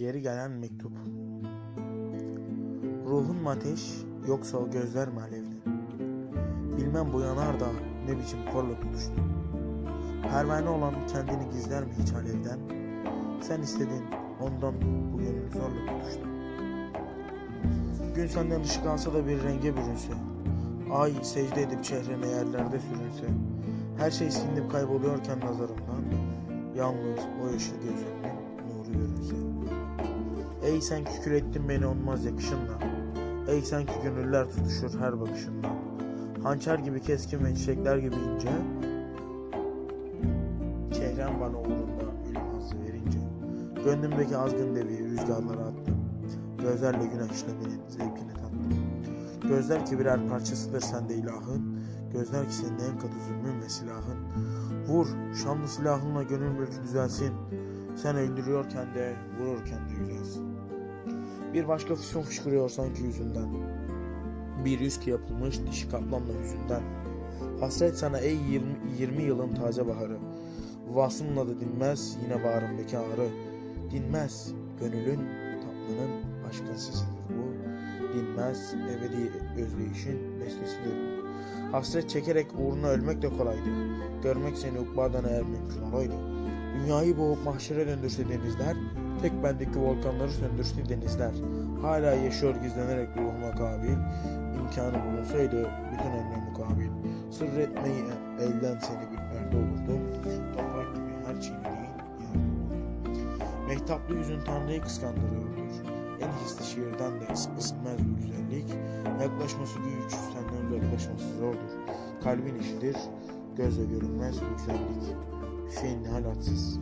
Geri gelen mektup. Ruhun mu ateş yoksa o gözler mi alevli? Bilmem bu yanar da ne biçim korla tutuştu. Pervane olan kendini gizler mi hiç alevden? Sen istedin ondan bu gönül zorla tutuştu. Gün senden ışık da bir renge bürünse. Ay secde edip çehrene yerlerde sürünse. Her şey silinip kayboluyorken nazarımdan. Yalnız o yeşil gözlerinin nuru görünse. Ey sen kükür ettin beni olmaz yakışınla. Ey sen ki gönüller tutuşur her bakışında. Hançer gibi keskin ve çiçekler gibi ince. Çehrem bana uğrunda ölüm verince. Gönlümdeki azgın devi rüzgarlara attım. Gözlerle güneşlemenin zevkini tattım. Gözler ki birer parçasıdır sende ilahın. Gözler ki senin en katı zulmün ve silahın. Vur şanlı silahınla gönül mülkü düzelsin. Sen öldürüyorken de vururken de güzelsin. Bir başka füsun fışkırıyor sanki yüzünden. Bir yüz ki yapılmış dişi kaplanla yüzünden. Hasret sana ey 20, 20 yılın taze baharı. Vasımla da dinmez yine bağrımdaki ağrı. Dinmez gönülün tatlının aşkın sesidir bu. Dinmez ebedi özleyişin bestesidir bu. Hasret çekerek uğruna ölmek de kolaydı. Görmek seni ukbadan eğer mümkün olaydı. Dünyayı boğup mahşere döndürse denizler, tek bendeki volkanları söndürse denizler. Hala yaşıyor gizlenerek ruhuma kabil. İmkanı bulunsaydı bütün ömrüm mukabil. Sır etmeyi elden seni bir perde olurdum. Toprak gibi her çiğnediğin olurdum. Mehtaplı yüzün Tanrı'yı kıskandırıyordur. En hisli şiirden de bitmez bu güzellik. Yaklaşması güç, senden uzaklaşması zordur. Kalbin işidir, gözle görünmez güzellik. Şeyin halatsız.